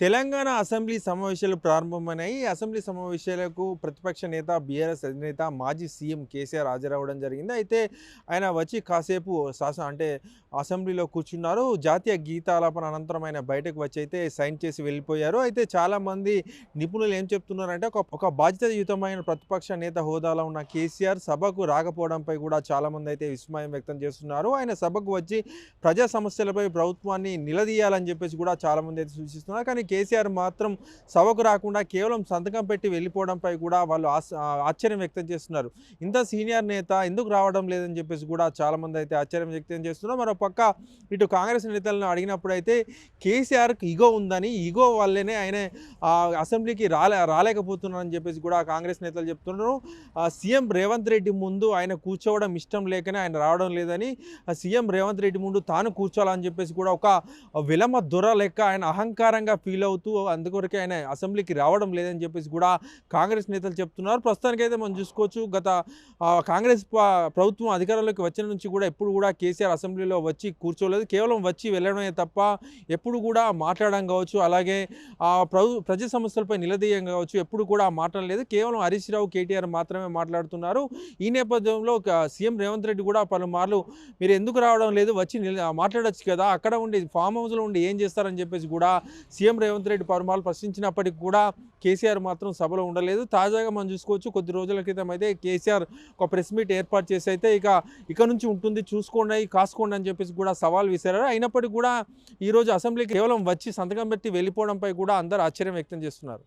Telangana assembly సమావేశాలు ప్రారంభమైనాయి. Assembly సమావేశాలకు ప్రతిపక్ష నేత బీఆర్ఎస్ అధినేత మాజీ సీఎం కేసీఆర్ హాజరవ్వడం జరిగింది. అయితే ఆయన వచ్చి కాసేపు శాసన అంటే అసెంబ్లీలో కూర్చున్నారు. జాతీయ గీతాలాపన అనంతరం ఆయన బయటకు వచ్చి అయితే సైన్ చేసి వెళ్ళిపోయారు. అయితే చాలామంది నిపుణులు ఏం చెప్తున్నారంటే ఒక ఒక బాధ్యతాయుతమైన ప్రతిపక్ష నేత హోదాలో ఉన్న కేసీఆర్ సభకు రాకపోవడంపై కూడా చాలామంది అయితే విస్మయం వ్యక్తం చేస్తున్నారు. ఆయన సభకు వచ్చి ప్రజా సమస్యలపై ప్రభుత్వాన్ని నిలదీయాలని చెప్పేసి కూడా చాలామంది అయితే సూచిస్తున్నారు. కానీ కేసీఆర్ మాత్రం సభకు రాకుండా కేవలం సంతకం పెట్టి వెళ్ళిపోవడంపై కూడా వాళ్ళు ఆశ్చర్యం వ్యక్తం చేస్తున్నారు. ఇంత సీనియర్ నేత ఎందుకు రావడం లేదని చెప్పేసి కూడా చాలామంది అయితే ఆశ్చర్యం వ్యక్తం చేస్తున్నారు. మరో పక్క ఇటు కాంగ్రెస్ నేతలను అడిగినప్పుడు అయితే కేసీఆర్కి ఈగో ఉందని ఈగో వల్లనే ఆయన అసెంబ్లీకి రాలే రాలేకపోతున్నారని చెప్పేసి కూడా కాంగ్రెస్ నేతలు చెప్తున్నారు. సీఎం రేవంత్ రెడ్డి ముందు ఆయన కూర్చోవడం ఇష్టం లేకనే ఆయన రావడం లేదని సీఎం రేవంత్ రెడ్డి ముందు తాను కూర్చోవాలని చెప్పేసి కూడా ఒక విలమ దొర లెక్క ఆయన అహంకారంగా ఫీల్ ఫీల్ అవుతూ అందుకొరకే ఆయన అసెంబ్లీకి రావడం లేదని చెప్పేసి కూడా కాంగ్రెస్ నేతలు చెప్తున్నారు. ప్రస్తుతానికైతే మనం చూసుకోవచ్చు గత కాంగ్రెస్ ప్రభుత్వం అధికారంలోకి వచ్చిన నుంచి కూడా ఎప్పుడు కూడా కేసీఆర్ అసెంబ్లీలో వచ్చి కూర్చోలేదు. కేవలం వచ్చి వెళ్ళడమే తప్ప ఎప్పుడు కూడా మాట్లాడడం కావచ్చు అలాగే ప్రభు ప్రజా సమస్యలపై నిలదీయం కావచ్చు ఎప్పుడు కూడా మాట్లాడలేదు కేవలం హరీష్ రావు కేటీఆర్ మాత్రమే మాట్లాడుతున్నారు. ఈ నేపథ్యంలో ఒక సీఎం రేవంత్ రెడ్డి కూడా పలుమార్లు మీరు ఎందుకు రావడం లేదు వచ్చి మాట్లాడచ్చు కదా అక్కడ ఉండి ఫామ్ హౌస్లో ఉండి ఏం చేస్తారని చెప్పేసి కూడా సీఎం రేవంత్ రెడ్డి పరుమాలు ప్రశ్నించినప్పటికీ కూడా కేసీఆర్ మాత్రం సభలో ఉండలేదు. తాజాగా మనం చూసుకోవచ్చు కొద్ది రోజుల క్రితం అయితే కేసీఆర్ ఒక ప్రెస్ మీట్ ఏర్పాటు చేసి అయితే ఇక ఇక నుంచి ఉంటుంది చూసుకోండి కాసుకోండి అని చెప్పేసి కూడా సవాల్ విసిరారు. అయినప్పటికీ కూడా ఈరోజు అసెంబ్లీకి కేవలం వచ్చి సంతకం పెట్టి వెళ్ళిపోవడంపై కూడా అందరూ ఆశ్చర్యం వ్యక్తం చేస్తున్నారు.